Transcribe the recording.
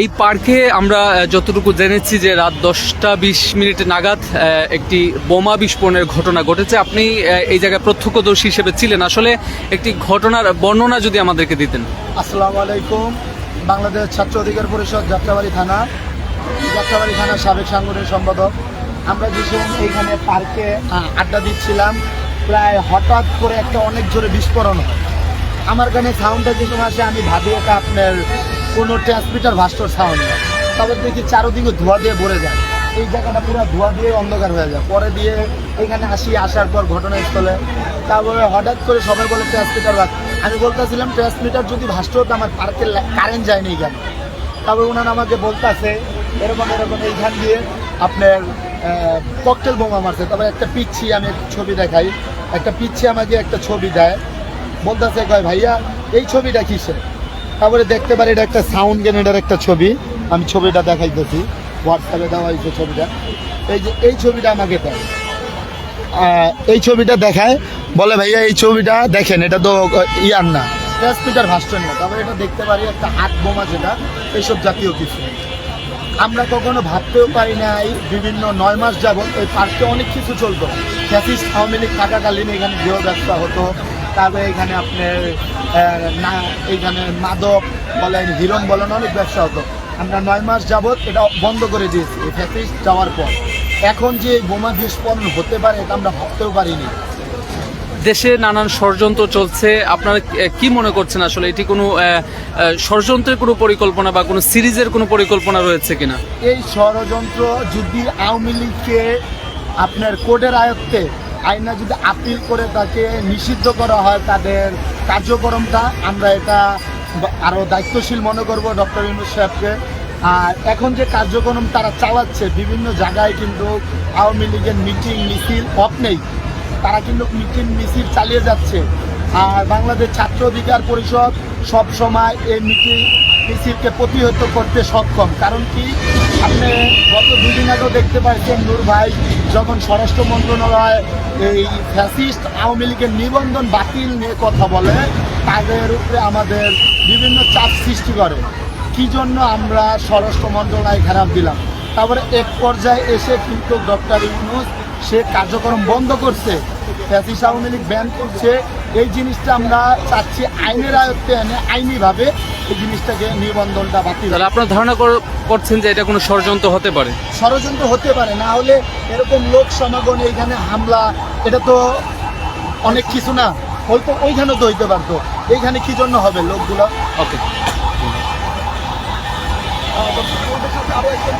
এই পার্কে আমরা যতটুকু জেনেছি যে রাত দশটা বিশ মিনিট নাগাদ একটি বোমা বিস্ফোরণের ঘটনা ঘটেছে। আপনি এই জায়গায় প্রত্যক্ষদর্শী হিসেবে ছিলেন। আসলে একটি ঘটনার বর্ণনা যদি আমাদেরকে দিতেন। আসসালামু আলাইকুম। বাংলাদেশ ছাত্র অধিকার পরিষদ, যাত্রাবাড়ি থানা। যাত্রাবাড়ি থানার সাবেক সাংগঠনিক সম্পাদক। আমরা যে সময় এইখানে পার্কে আড্ডা দিচ্ছিলাম। প্রায় হঠাৎ করে একটা অনেক জোরে বিস্ফোরণ হয়। আমার কানে সাউন্ডটা যে সময় আসে, আমি ভাবি এটা আপনার কোনো ট্রান্সমিটার ভাস্টর সাউন্ড তারপর দেখি চারোদিকে ধোঁয়া দিয়ে ভরে যায়। এই জায়গাটা পুরো ধোঁয়া দিয়ে অন্ধকার হয়ে যায়। পরে দিয়ে এখানে আসি, আসার পর ঘটনাস্থলে। তারপরে হঠাৎ করে সবাই বলে ট্রান্সমিটার আমি বলতেছিলাম ট্রান্সমিটার যদি ভাস্ট হতো আমার পার্কে কারেন্ট যায়নি কেন? তারপর ওনারা আমাকে বলতেছে, এরকম এরকম, এইখান দিয়ে আপনার ককটেল বোমা মারছে। তারপর একটা পিচ্ছি, আমি ছবি দেখাই। একটা পিচ্ছি আমাকে একটা ছবি দেয়। বলতেছে, কয়, ভাইয়া, এই ছবিটা কিসের? তারপরে দেখতে পারি এটা একটা সাউন্ড গ্রেনেডের একটা ছবি। আমি ছবিটা দেখাইতেছি। হোয়াটসঅ্যাপে দেওয়া হয়েছে ছবিটা। এই যে, এই ছবিটা আমাকে দেয়। এই ছবিটা দেখায়, বলে, ভাইয়া, এই ছবিটা দেখেন, এটা তো ইয়ার না। ট্রান্সমিটার ভাস্টন না। তারপরে এটা দেখতে পারি একটা হাত বোমা যেটা এইসব জাতীয় কিছু। আমরা কখনো ভাবতেও পারি নাই বিভিন্ন নয় মাস যাবত ওই পার্কে অনেক কিছু চলতো। ফ্যাসিস্ট আওয়ামী লীগ থাকাকালীন এখানে গৃহ ব্যবসা হতো। তারপরে এখানে আপনার না এখানে মাদক বলেন হিরণ বলেন অনেক ব্যবসা হতো। আমরা নয় মাস যাবত এটা বন্ধ করে দিয়েছি এই ফ্যাসিস্ট যাওয়ার পর। এখন যে বোমা বিস্ফোরণ হতে পারে এটা আমরা ভাবতেও পারিনি। দেশে নানান ষড়যন্ত্র চলছে। আপনারা কি মনে করছেন আসলে? এটি কোনো ষড়যন্ত্রের কোনো পরিকল্পনা বা কোনো সিরিজের কোনো পরিকল্পনা রয়েছে কিনা? এই ষড়যন্ত্র যদি আওয়ামী লীগকে আপনার কোর্টের আয়ত্তে আইনা যদি আপিল করে তাকে নিষিদ্ধ করা হয়, তাদের কার্যক্রমটা আমরা এটা আরও দায়িত্বশীল মনে করব ডক্টর ইউনুস সাহেবকে। আর এখন যে কার্যক্রম তারা চালাচ্ছে, বিভিন্ন জায়গায় কিন্তু আওয়ামী লীগের মিটিং মিছিল অফ নেই। তারা কিন্তু মিটিং মিছিল চালিয়ে যাচ্ছে। আর বাংলাদেশ ছাত্র অধিকার পরিষদ সব সময় এই মিটিং মিছিলকে প্রতিহত করতে সক্ষম। কারণ কি? আপনি গত দুদিন আগেও দেখতে পাচ্ছেন নূর ভাই, যখন স্বরাষ্ট্র মন্ত্রণালয় এই ফ্যাসিস্ট আওয়ামী লীগের নিবন্ধন বাতিল নিয়ে কথা বলে, তাদের উপরে আমাদের বিভিন্ন চাপ সৃষ্টি করে। কি জন্য আমরা স্বরাষ্ট্র মন্ত্রণালয় খারাপ দিলাম? তারপরে এক পর্যায়ে এসে কিন্তু ডক্টর ইউনুস সে কার্যক্রম বন্ধ করছে। ফ্যাসিস আওয়ামী লীগ ব্যান করছে। এই জিনিসটা আমরা চাচ্ছি আইনের আয়ত্তে এনে আইনিভাবে এই জিনিসটাকে নিবন্ধনটা বাতিল তাহলে আপনার ধারণা কর- করছেন যে এটা কোনো ষড়যন্ত্র হতে পারে? ষড়যন্ত্র হতে পারে। না হলে এরকম লোক সমাগম এইখানে হামলা এটা তো অনেক কিছু না। হয়তো ওইখানে তো হইতে পারতো। এইখানে কি জন্য হবে লোকগুলো? ওকে। আরও একজন